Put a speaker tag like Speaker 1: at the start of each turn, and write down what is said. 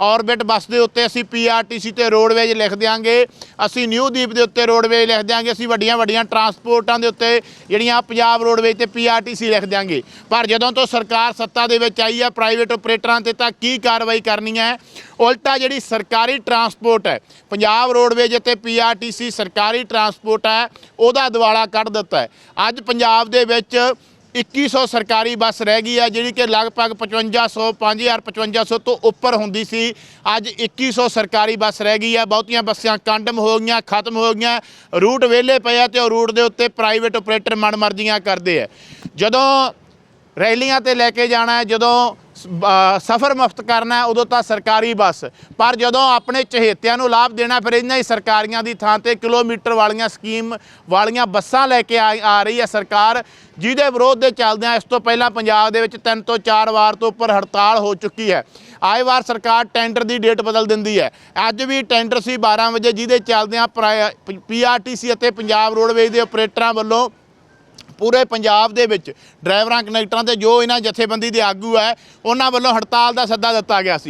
Speaker 1: Orbit ਬੱਸ ਦੇ ਉੱਤੇ ਅਸੀਂ ਪੀਆਰਟੀਸੀ ਤੇ ਰੋਡਵੇਜ ਲਿਖ ਦਿਆਂਗੇ। ਅਸੀਂ ਨਿਊ ਦੀਪ ਦੇ ਉੱਤੇ ਰੋਡਵੇਜ ਲਿਖ ਦਿਆਂਗੇ। ਅਸੀਂ ਵੱਡੀਆਂ ਵੱਡੀਆਂ ਟਰਾਂਸਪੋਰਟਾਂ ਦੇ ਉੱਤੇ ਜਿਹੜੀਆਂ ਪੰਜਾਬ ਰੋਡਵੇਜ ਤੇ ਪੀਆਰਟੀਸੀ ਲਿਖ ਦਿਆਂਗੇ। ਪਰ ਜਦੋਂ ਤੋਂ ਸਰਕਾਰ ਸੱਤਾ ਦੇ ਵਿੱਚ ਆਈ ਹੈ ਪ੍ਰਾਈਵੇਟ ਆਪਰੇਟਰਾਂ ਤੇ ਤਾਂ ਕੀ ਕਾਰਵਾਈ ਕਰਨੀ ਹੈ? ਉਲਟਾ ਜਿਹੜੀ ਸਰਕਾਰੀ ਟਰਾਂਸਪੋਰਟ ਹੈ, ਪੰਜਾਬ ਰੋਡਵੇਜ ਤੇ ਪੀਆਰਟੀਸੀ ਸਰਕਾਰੀ ਟਰਾਂਸਪੋਰਟ ਹੈ, ਉਹਦਾ ਦਿਵਾਲਾ ਕੱਢ ਦਿੱਤਾ ਹੈ। ਅੱਜ ਪੰਜਾਬ ਦੇ ਵਿੱਚ 2100 ਸਰਕਾਰੀ ਬੱਸ ਰਹਿ ਗਈ ਹੈ ਜਿਹੜੀ ਕਿ ਲਗਭਗ 5500 5000 5500 ਤੋਂ ਉੱਪਰ ਹੁੰਦੀ ਸੀ। ਅੱਜ 2100 ਸਰਕਾਰੀ ਬੱਸ ਰਹਿ ਗਈ ਹੈ ਬਹੁਤੀਆਂ ਬੱਸਾਂ ਕੰਡਮ ਹੋ ਗਈਆਂ, ਖਤਮ ਹੋ ਗਈਆਂ। ਰੂਟ ਵਿਹਲੇ ਪਏ ਆ ਤੇ ਉਹ ਰੂਟ ਦੇ ਉੱਤੇ ਪ੍ਰਾਈਵੇਟ ਆਪਰੇਟਰ ਮਨਮਰਜ਼ੀਆਂ ਕਰਦੇ ਆ। ਜਦੋਂ ਰੈਲੀਆਂ ਤੇ ਲੈ ਕੇ ਜਾਣਾ ਜਦੋਂ ਸਫ਼ਰ ਮੁਫਤ ਕਰਨਾ ਉਦੋਂ ਤਾਂ ਸਰਕਾਰੀ ਬੱਸ। ਪਰ ਜਦੋਂ ਆਪਣੇ ਚਹੇਤਿਆਂ ਨੂੰ ਲਾਭ ਦੇਣਾ ਫਿਰ ਇਹਨਾਂ ਹੀ ਸਰਕਾਰੀਆਂ ਦੀ ਥਾਂ ਤੇ ਕਿਲੋਮੀਟਰ ਵਾਲੀਆਂ ਸਕੀਮ ਵਾਲੀਆਂ ਬੱਸਾਂ ਲੈ ਕੇ ਆ ਆ ਰਹੀ ਹੈ ਸਰਕਾਰ। ਜਿਹਦੇ ਵਿਰੋਧ ਦੇ ਚੱਲਦਿਆਂ ਇਸ ਤੋਂ ਪਹਿਲਾਂ ਪੰਜਾਬ ਦੇ ਵਿੱਚ ਤਿੰਨ ਤੋਂ ਚਾਰ ਵਾਰ ਤੋਂ ਉੱਪਰ ਹੜਤਾਲ ਹੋ ਚੁੱਕੀ ਹੈ। ਆਏ ਵਾਰ ਸਰਕਾਰ ਟੈਂਡਰ ਦੀ ਡੇਟ ਬਦਲ ਦਿੰਦੀ ਹੈ। ਅੱਜ ਵੀ ਟੈਂਡਰ ਸੀ 12 ਵਜੇ, ਜਿਹਦੇ ਚੱਲਦਿਆਂ ਪੀਆਰਟੀਸੀ ਅਤੇ ਪੰਜਾਬ ਰੋਡਵੇਜ਼ ਦੇ ਆਪਰੇਟਰਾਂ ਵੱਲੋਂ ਪੂਰੇ ਪੰਜਾਬ ਦੇ ਵਿੱਚ ਡਰਾਈਵਰਾਂ ਕਨੈਕਟਰਾਂ ਤੇ ਜੋ ਇਹਨਾਂ ਜਥੇਬੰਦੀ ਦੇ ਆਗੂ ਹੈ, ਉਹਨਾਂ ਵੱਲੋਂ ਹੜਤਾਲ ਦਾ ਸੱਦਾ ਦਿੱਤਾ ਗਿਆ ਸੀ।